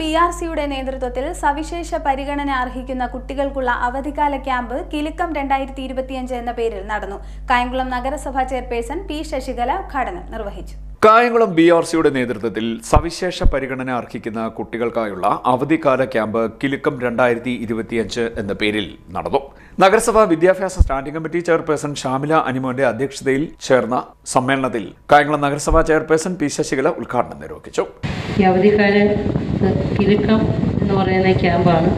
B R സിയുടെ നേതൃത്വത്തിൽ സവിശേഷ പരിഗണന അർഹിക്കുന്ന കുട്ടികൾക്കുള്ള അവധിക്കാല ക്യാമ്പ് കിലുക്കം രണ്ടായിരത്തി ഇരുപത്തിയഞ്ച് എന്ന പേരിൽ നടന്നു. കായംകുളം നഗരസഭാ ചെയർപേഴ്സൺ പി ശശികല ഉദ്ഘാടനം നിർവഹിച്ചു. കായംകുളം ബി ആർ സിയുടെ നേതൃത്വത്തിൽ സവിശേഷ പരിഗണന അർഹിക്കുന്ന കുട്ടികൾക്കായുള്ള അവധിക്കാല ക്യാമ്പ് കിലുക്കം രണ്ടായിരത്തി ഇരുപത്തിയഞ്ച് എന്ന പേരിൽ നടന്നു. നഗരസഭാ വിദ്യാഭ്യാസ സ്റ്റാൻഡിംഗ് കമ്മിറ്റി ചെയർപേഴ്സൺ ഷാമില അനിമോന്റെ അധ്യക്ഷതയിൽ ചേർന്ന സമ്മേളനത്തിൽ കായംകുളം നഗരസഭാ ചെയർപേഴ്സൺ പി ശശികല ഉദ്ഘാടനം നിർവഹിച്ചു. ഈ എന്ന് പറയുന്ന ക്യാമ്പാണ്.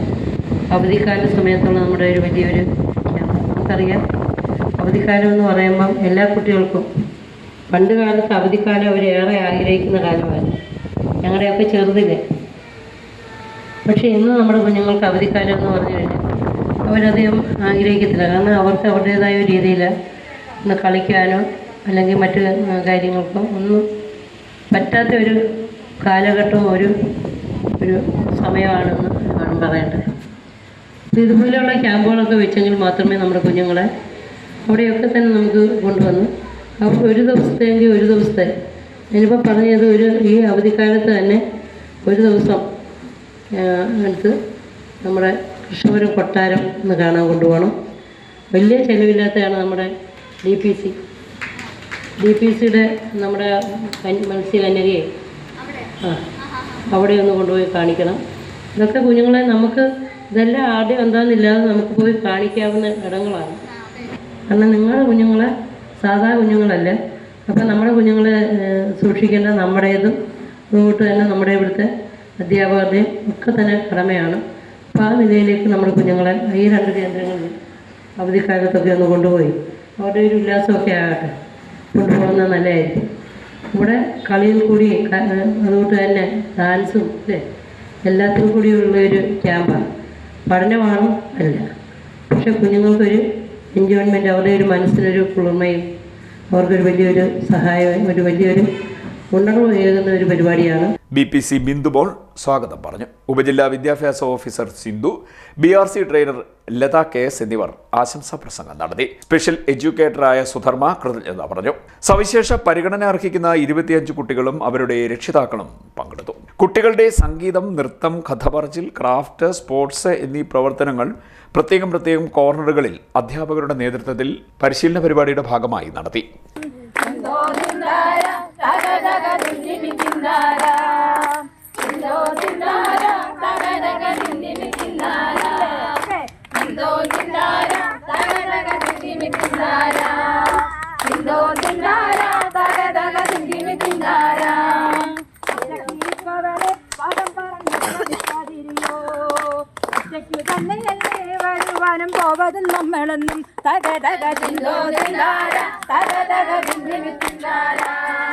അവധിക്കാല സമയത്തുള്ള നമ്മുടെ ഒരു വലിയൊരു ക്യാമ്പ്. നമുക്കറിയാം അവധിക്കാലം എന്ന് പറയുമ്പം എല്ലാ കുട്ടികൾക്കും പണ്ട് കാലത്ത് അവധിക്കാലം അവരേറെ ആഗ്രഹിക്കുന്ന കാലമായിരുന്നു ഞങ്ങളുടെയൊക്കെ ചെറുതില്ലേ പക്ഷേ ഇന്ന് നമ്മുടെ കുഞ്ഞുങ്ങൾക്ക് അവധിക്കാലം എന്ന് പറഞ്ഞു കഴിഞ്ഞാൽ അവരധികം ആഗ്രഹിക്കത്തില്ല. കാരണം അവർക്ക് അവരുടേതായ രീതിയിൽ ഒന്ന് കളിക്കാനോ അല്ലെങ്കിൽ മറ്റ് കാര്യങ്ങൾക്കോ ഒന്നും പറ്റാത്ത ഒരു കാലഘട്ടവും ഒരു ഒരു സമയമാണെന്ന് ആണ് പറയേണ്ടത്. അപ്പോൾ ഇതുപോലെയുള്ള ക്യാമ്പുകളൊക്കെ വെച്ചെങ്കിൽ മാത്രമേ നമ്മുടെ കുഞ്ഞുങ്ങളെ അവിടെയൊക്കെ തന്നെ നമുക്ക് കൊണ്ടുവന്ന് അപ്പോൾ ഒരു ദിവസത്തെങ്കിൽ ഒരു ദിവസത്തെ ഞാനിപ്പോൾ പറഞ്ഞത് ഒരു ഈ അവധിക്കാലത്ത് തന്നെ ഒരു ദിവസം എടുത്ത് നമ്മുടെ കൃഷ്ണപുരം കൊട്ടാരം ഒന്ന് കാണാൻ കൊണ്ടുപോകണം. വലിയ ചെലവില്ലാത്തതാണ് നമ്മുടെ D P C D P സിയുടെ നമ്മുടെ മത്സ്യ മത്സ്യകന്യകയെ ആ അവിടെ ഒന്ന് കൊണ്ടുപോയി കാണിക്കണം. ഇതൊക്കെ കുഞ്ഞുങ്ങളെ നമുക്ക് ഇതെല്ലാം ആദ്യം എന്താണെന്നില്ലാതെ നമുക്ക് പോയി കാണിക്കാവുന്ന ഇടങ്ങളാണ്. കാരണം നിങ്ങളുടെ കുഞ്ഞുങ്ങളെ സാധാ കുഞ്ഞുങ്ങളല്ല? അപ്പം നമ്മുടെ കുഞ്ഞുങ്ങളെ സൂക്ഷിക്കേണ്ട നമ്മുടേതും അതുകൊണ്ട് തന്നെ നമ്മുടെ ഇവിടുത്തെ അധ്യാപകരുടെയും ഒക്കെ തന്നെ കടമയാണ്. ആ നിലയിലേക്ക് നമ്മുടെ കുഞ്ഞുങ്ങളെ ഈ രണ്ട് കേന്ദ്രങ്ങളിൽ അവധിക്കാലത്തൊക്കെ ഒന്ന് കൊണ്ടുപോയി. അവരുടെ ഒരു ഉല്ലാസമൊക്കെ ആകട്ടെ. കൊണ്ടുപോകുന്നത് നല്ലതായിരിക്കും. ഇവിടെ കളിയിൽ കൂടി അതുകൊണ്ട് തന്നെ ഡാൻസും അല്ലേ? എല്ലാത്തിനും കൂടിയുള്ള ഒരു ക്യാമ്പാണ്. പഠനമാണ്? അല്ല. പക്ഷെ കുഞ്ഞുങ്ങൾക്കൊരു എൻജോയ്മെന്റ് അവരുടെ ഒരു മനസ്സിനൊരു കുളിർമയും അവർക്കൊരു വലിയൊരു സഹായവും ഒരു വലിയൊരു ഉണർവ് ഏകുന്ന ഒരു പരിപാടിയാണ്. ബി പി സി ബിന്ദുബോൾ സ്വാഗതം പറഞ്ഞു. ഉപജില്ലാ വിദ്യാഭ്യാസ officer Sindhu B R C trainer Latha K S എന്നിവർ ആശംസാ പ്രസംഗം നടത്തി. സ്പെഷ്യൽ എഡ്യൂക്കേറ്ററായ സുധർമ്മ കൃതജ്ഞത പറഞ്ഞു. സവിശേഷ പരിഗണന അർഹിക്കുന്ന ഇരുപത്തിയഞ്ച് കുട്ടികളും അവരുടെ രക്ഷിതാക്കളും പങ്കെടുത്തു. കുട്ടികളുടെ സംഗീതം നൃത്തം കഥപറച്ചിൽ ക്രാഫ്റ്റ് സ്പോർട്സ് എന്നീ പ്രവർത്തനങ്ങൾ പ്രത്യേകം പ്രത്യേകം കോർണറുകളിൽ അധ്യാപകരുടെ നേതൃത്വത്തിൽ പരിശീലന പരിപാടിയുടെ ഭാഗമായി നടത്തി. പോവതും നമ്മളെന്നും തക തക ചിന്തോ ചിന്താര തക തക ചിന്തി ചിന്താര മുട്ടവിന്